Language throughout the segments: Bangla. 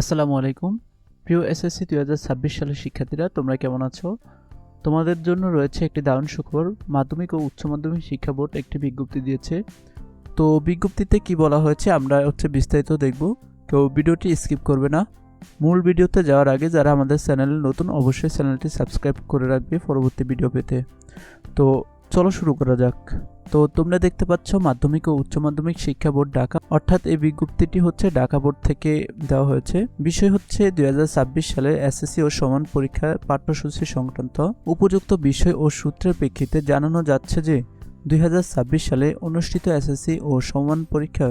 আসসালামু আলাইকুম। প্রিয় এসএসসি দুই হাজার ছাব্বিশ সালের শিক্ষার্থীরা, তোমরা কেমন আছো? তোমাদের জন্য রয়েছে একটি দারুণ সুখবর। মাধ্যমিক ও উচ্চ মাধ্যমিক শিক্ষা বোর্ড একটি বিজ্ঞপ্তি দিয়েছে। তো বিজ্ঞপ্তিতে কি বলা হয়েছে, আমরা হচ্ছে বিস্তারিত দেখব। কেউ ভিডিওটি স্কিপ করবে না। মূল ভিডিওতে যাওয়ার আগে যারা আমাদের চ্যানেলে নতুন, অবশ্যই চ্যানেলটি সাবস্ক্রাইব করে রাখবে পরবর্তী ভিডিও পেতে। তো চলো শুরু করা যাক। তো তোমরা দেখতে পাচ্ছ মাধ্যমিক ও উচ্চ মাধ্যমিক শিক্ষা বোর্ড ঢাকা। অর্থাৎ এই বিজ্ঞপ্তিটি হচ্ছে ঢাকা বোর্ড থেকে দেওয়া হয়েছে। বিষয় হচ্ছে দুই সালে এসএসসি ও সমান পরীক্ষা পাঠ্যসূচি সংক্রান্ত উপযুক্ত বিষয় ও সূত্রের প্রেক্ষিতে জানানো যাচ্ছে যে দুই হাজার ছাব্বিশ সালে অনুষ্ঠিত এসএসসি ও সমান পরীক্ষা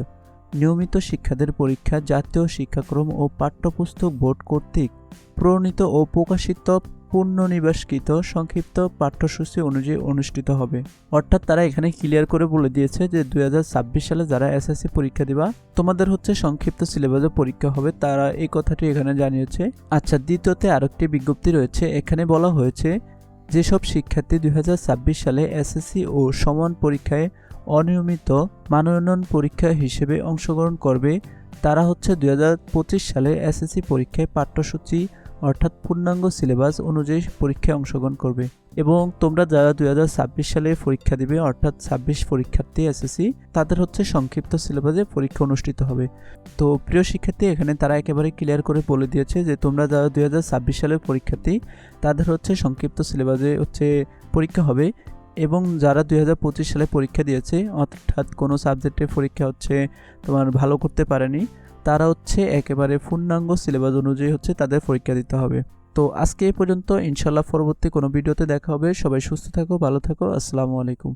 নিয়মিত শিক্ষাদের পরীক্ষা জাতীয় শিক্ষাক্রম ও পাঠ্যপুস্তক বোর্ড কর্তৃক প্রণীত ও প্রকাশিত পুনর্নিবাসকৃত সংক্ষিপ্ত পাঠ্যসূচি অনুযায়ী অনুষ্ঠিত হবে। অর্থাৎ তারা এখানে ক্লিয়ার করে বলে দিয়েছে যে দুই হাজার ছাব্বিশ সালে যারা এসএসসি পরীক্ষা দিবা, তোমাদের হচ্ছে সংক্ষিপ্ত সিলেবাসে পরীক্ষা হবে। তারা এই কথাটি এখানে জানিয়েছে। আচ্ছা দ্বিতীয়তে আরেকটি বিজ্ঞপ্তি রয়েছে। এখানে বলা হয়েছে, যেসব শিক্ষার্থী দুই হাজার ছাব্বিশ সালে এসএসসি ও সমান পরীক্ষায় অনিয়মিত মানোন্নয়ন পরীক্ষা হিসেবে অংশগ্রহণ করবে, তারা হচ্ছে দু হাজার পঁচিশ সালে এসএসসি পরীক্ষায় পাঠ্যসূচি অর্থাৎ পূর্ণাঙ্গ সিলেবাস অনুযায়ী পরীক্ষায় অংশগ্রহণ করবে। এবং তোমরা যারা দুই হাজার ছাব্বিশ সালে পরীক্ষা দিবে, অর্থাৎ ছাব্বিশ পরীক্ষার্থী এসএসসি তাদের হচ্ছে সংক্ষিপ্ত সিলেবাসে পরীক্ষা অনুষ্ঠিত হবে। তো প্রিয় শিক্ষার্থী, এখানে তারা একেবারে ক্লিয়ার করে বলে দিয়েছে যে তোমরা যারা দুই সালের পরীক্ষার্থী, তাদের হচ্ছে সংক্ষিপ্ত সিলেবাসে হচ্ছে পরীক্ষা হবে। এবং যারা দুই হাজার পঁচিশ সালে পরীক্ষা দিয়েছে, অর্থাৎ কোনো সাবজেক্টে পরীক্ষা হচ্ছে তোমার ভালো করতে পারেনি তারা হচ্ছে একেবারে পূর্ণাঙ্গ সিলেবাস অনুযায়ী হচ্ছে তাদের পরীক্ষা দিতে হবে। তো আজকে এই পর্যন্ত ইনশাল্লাহ পরবর্তী কোনো ভিডিওতে দেখা হবে। সবাই সুস্থ থাকো, ভালো থাকো। আসসালামু আলাইকুম।